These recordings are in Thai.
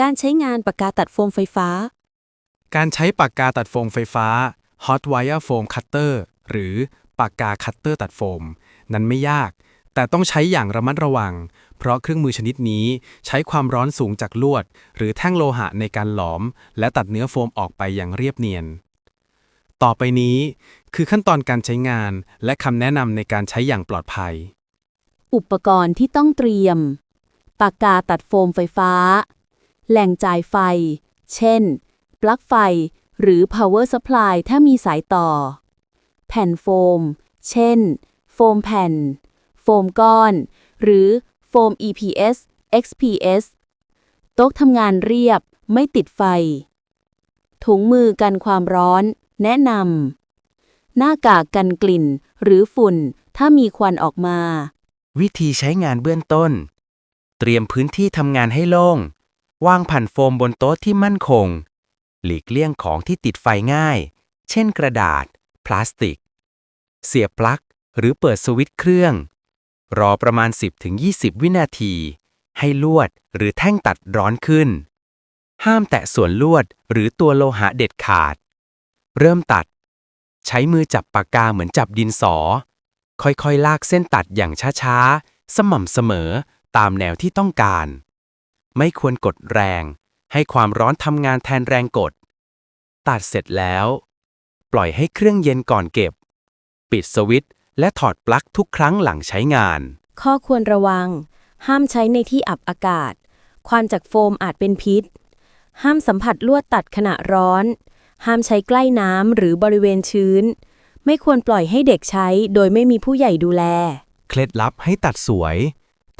การใช้งานปากกาตัดโฟมไฟฟ้า การใช้ปากกาตัดโฟมไฟฟ้า Hot Wire Foam Cutter หรือปากกาคัตเตอร์ตัดโฟม นั้นไม่ยาก แต่ต้องใช้อย่างระมัดระวัง เพราะเครื่องมือชนิดนี้ใช้ความร้อนสูงจากลวด หรือแท่งโลหะในการหลอม และตัดเนื้อโฟมออกไปอย่างเรียบเนียน ต่อไปนี้คือขั้นตอนการใช้งานและคำแนะนำในการใช้อย่างปลอดภัย อุปกรณ์ที่ต้องเตรียม ปากกาตัดโฟมไฟฟ้า แหล่งจ่ายไฟ เช่น ปลั๊กไฟ หรือ power supply ถ้ามีสายต่อ แผ่นโฟม เช่น โฟมแผ่น โฟมก้อน หรือโฟม EPS XPS โต๊ะทำงานเรียบ ไม่ติดไฟ ถุงมือกันความร้อน แนะนำ หน้ากากกันกลิ่น หรือฝุ่น ถ้ามีควันออกมา วิธีใช้งานเบื้องต้น เตรียมพื้นที่ทำงานให้โล่ง วางแผ่นโฟมบนโต๊ะที่มั่นคง หลีกเลี่ยงของที่ติดไฟง่าย เช่นกระดาษ พลาสติก เสียบปลั๊ก หรือเปิดสวิตช์เครื่อง รอประมาณ 10-20 วินาที ให้ลวดหรือแท่งตัดร้อนขึ้น ห้ามแตะส่วนลวดหรือตัวโลหะเด็ดขาด เริ่มตัด ใช้มือจับปากกาเหมือนจับดินสอ ค่อยๆ ลากเส้นตัดอย่างช้าๆ สม่ำเสมอตามแนวที่ต้องการ ไม่ควรกดแรง ให้ความร้อนทำงานแทนแรงกด ตัดเสร็จแล้ว ปล่อยให้เครื่องเย็นก่อนเก็บ ปิดสวิตช์และถอดปลั๊กทุกครั้งหลังใช้งาน ข้อควรระวัง ห้ามใช้ในที่อับอากาศ ควันจากโฟมอาจเป็นพิษ ห้ามสัมผัสลวดตัดขณะร้อน ห้ามใช้ใกล้น้ำหรือบริเวณชื้น ไม่ควรปล่อยให้เด็กใช้โดยไม่มีผู้ใหญ่ดูแล เคล็ดลับให้ตัดสวย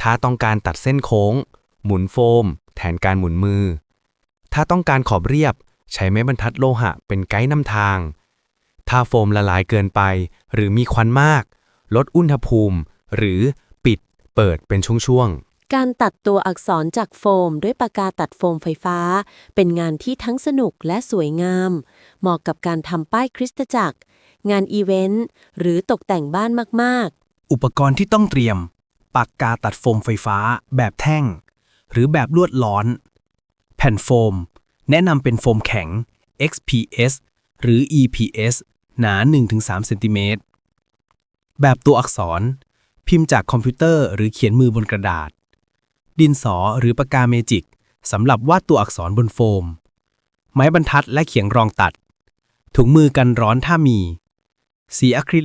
ถ้าต้องการตัดเส้นโค้ง หมุนโฟม แทนการหมุนมือ ถ้าต้องการขอบเรียบ ใช้ไม้บรรทัดโลหะเป็นไกด์นำทาง ถ้าโฟมละลายเกินไป หรือมีควันมาก ลดอุณหภูมิ หรือปิดเปิดเป็นช่วงๆการตัดตัวอักษรจากโฟม ด้วยปากกาตัดโฟมไฟฟ้า เป็นงานที่ทั้งสนุกและสวยงาม เหมาะกับการทำป้ายคริสตจักร งานอีเวนต์ หรือตกแต่งบ้านมาก ๆ อุปกรณ์ที่ต้องเตรียม ปากกาตัดโฟมไฟฟ้า แบบแท่ง หรือแบบลวดร้อน แผ่นโฟม แนะนำเป็นโฟมแข็ง XPS หรือ EPS หนา 1-3เซนติเมตร แบบตัวอักษร พิมพ์จากคอมพิวเตอร์หรือเขียนมือบนกระดาษ ดินสอหรือปากกาเมจิกสำหรับวาดตัวอักษรบนโฟม ไม้บรรทัดและเขียงรองตัด ถุงมือกันร้อนถ้ามี สีอะคริ